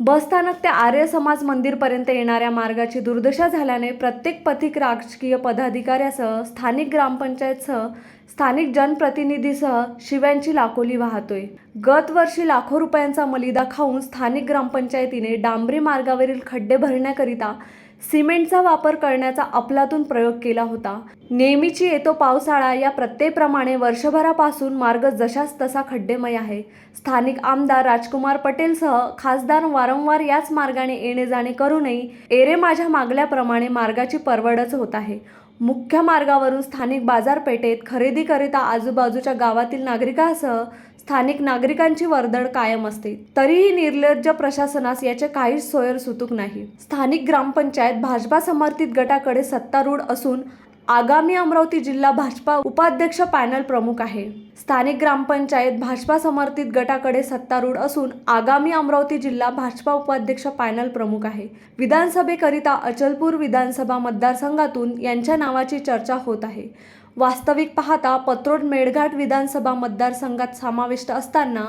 बसस्थानक ते आर्य समाज मंदिरपर्यंत येणाऱ्या मार्गाची दुर्दशा झाल्याने प्रत्येक पथिक राजकीय पदाधिकाऱ्यासह स्थानिक ग्रामपंचायतसह स्थानिक जनप्रतिनिधीसह शिव्यांची लाखोली वाहतोय. गतवर्षी लाखो रुपयांचा मलिदा खाऊन स्थानिक ग्रामपंचायतीने डांबरी मार्गावरील खड्डे भरण्याकरिता सिमेंटचा वापर करण्याचा अफलातून प्रयोग केला होता. नेहमीची येतो पावसाळा या प्रत्येप्रमाणे वर्षभरापासून मार्ग जशास तसा खड्डेमय आहे. स्थानिक आमदार राजकुमार पटेलसह खासदार वारंवार याच मार्गाने येणे जाणे करूनही एरे माझ्या मागल्याप्रमाणे मार्गाची परवडच होत आहे. मुख्य मार्गावरून स्थानिक बाजारपेठेत खरेदीकरिता आजूबाजूच्या गावातील नागरिकांसह स्थानिक नागरिकांची वर्दळ कायम असते. तरीही निर्लज्ज प्रशासनास याचे काहीच सोयर सुतूक नाही. स्थानिक ग्रामपंचायत भाजपा समर्थित गटाकडे सत्तारूढ असून आगामी अमरावती जिल्हा भाजपा उपाध्यक्ष पॅनल प्रमुख आहे. स्थानिक ग्रामपंचायत भाजपा समर्थित गटाकडे सत्तारूढ असून आगामी अमरावती जिल्हा भाजपा उपाध्यक्ष पॅनल प्रमुख आहे. विधानसभेकरिता अचलपूर विधानसभा मतदारसंघातून यांच्या नावाची चर्चा होत आहे. वास्तविक पाहता पत्रोड मेळघाट विधानसभा मतदारसंघात समाविष्ट असताना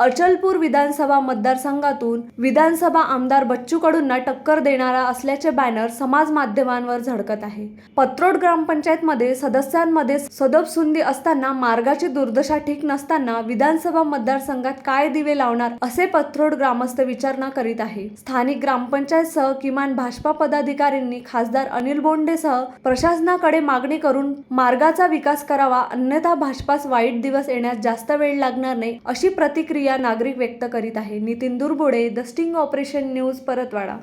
अचलपूर विधानसभा मतदारसंघातून विधानसभा आमदार बच्चू कडूंना टक्कर देणारा असल्याचे बॅनर समाज माध्यमांवर झळकत आहे. पत्रोड ग्रामपंचायतमध्ये सदस्यांमध्ये सदबसुंदी असताना मार्गाची दुर्दशा ठीक नसताना विधानसभा मतदारसंघात काय दिवे लावणार असे पत्रोड ग्रामस्थ विचारणा करीत आहे. स्थानिक ग्रामपंचायतसह किमान भाजपा पदाधिकाऱ्यांनी खासदार अनिल बोंडेसह प्रशासनाकडे मागणी करून मार्गाचा विकास करावा अन्यथा भाजपास वाईट दिवस येण्यास जास्त वेळ लागणार नाही अशी प्रतिक्रिया प्रतिक्रिया नागरिक व्यक्त करीत आहे. Nitin Durbode the sting operation news Paratwada.